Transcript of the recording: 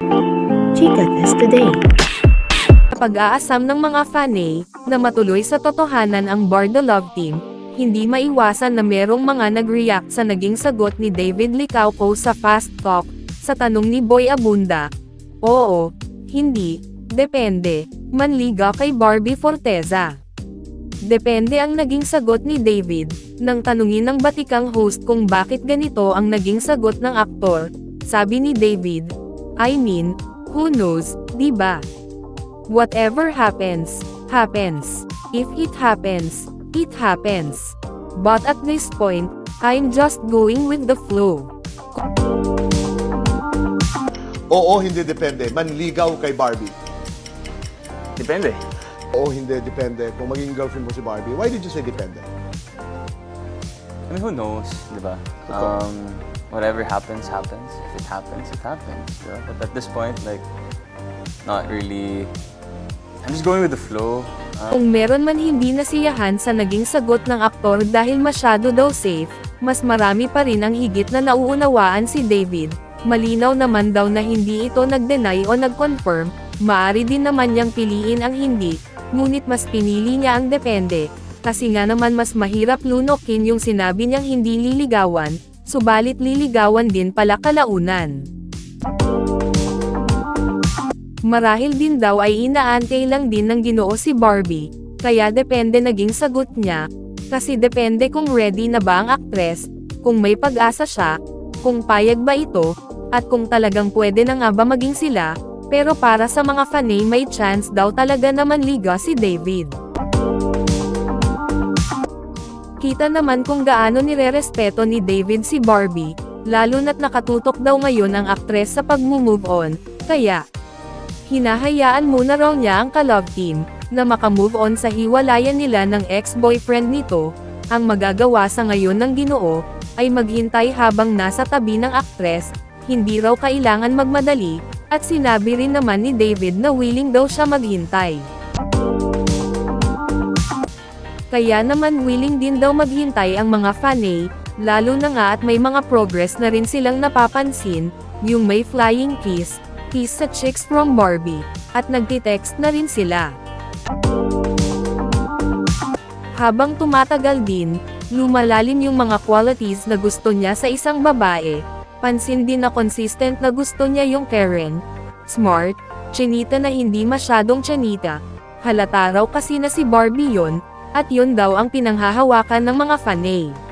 Chika Test Today. Pag-aasam ng mga fanay, na matuloy sa totohanan ang Bardo Love Team, hindi maiwasan na merong mga nag-react sa naging sagot ni David Licauco sa Fast Talk, sa tanong ni Boy Abunda. Oo, hindi, depende, manliga kay Barbie Forteza. Depende ang naging sagot ni David, nang tanungin ng batikang host kung bakit ganito ang naging sagot ng aktor, sabi ni David, I mean, who knows, di ba? Whatever happens, happens. If it happens, it happens. But at this point, I'm just going with the flow. Oo, hindi depende. Manligaw kay Barbie. Depende. Oo, hindi depende. Kung maging girlfriend mo si Barbie, why did you say depende? I mean, who knows, di ba? Um, whatever happens, happens. If it happens, it happens. di ba? But at this point, like, not really... I'm just going with the flow. Uh, Kung meron man hindi nasiyahan sa naging sagot ng aktor dahil masyado daw safe, mas marami pa rin ang higit na nauunawaan si David. Malinaw naman daw na hindi ito nag-deny o nag-confirm, maari din naman niyang piliin ang hindi, ngunit mas pinili niya ang depende. Kasi nga naman mas mahirap lunokin yung sinabi niyang hindi liligawan, subalit liligawan din pala kalaunan. Marahil din daw ay inaantay lang din ng ginoo si Barbie, kaya depende naging sagot niya, kasi depende kung ready na ba ang aktres, kung may pag-asa siya, kung payag ba ito, at kung talagang pwede na nga ba maging sila, pero para sa mga fanay may chance daw talaga na manliga si David. Kita naman kung gaano nirerespeto ni David si Barbie, lalo na't nakatutok daw ngayon ang aktres sa pag-move on, kaya, hinahayaan muna raw niya ang ka-love team, na makamove on sa hiwalayan nila ng ex-boyfriend nito, ang magagawa sa ngayon ng ginoo, ay maghintay habang nasa tabi ng aktres, hindi raw kailangan magmadali, at sinabi rin naman ni David na willing daw siya maghintay. Kaya naman willing din daw maghintay ang mga fanay, lalo na nga at may mga progress na rin silang napapansin, yung may flying kiss, kiss sa chicks from Barbie, at nagtitext na rin sila. Habang tumatagal din, lumalalim yung mga qualities na gusto niya sa isang babae, pansin din na consistent na gusto niya yung Karen, smart, chinita na hindi masyadong chinita, halata raw kasi na si Barbie yon, at yun daw ang pinanghahawakan ng mga fanay.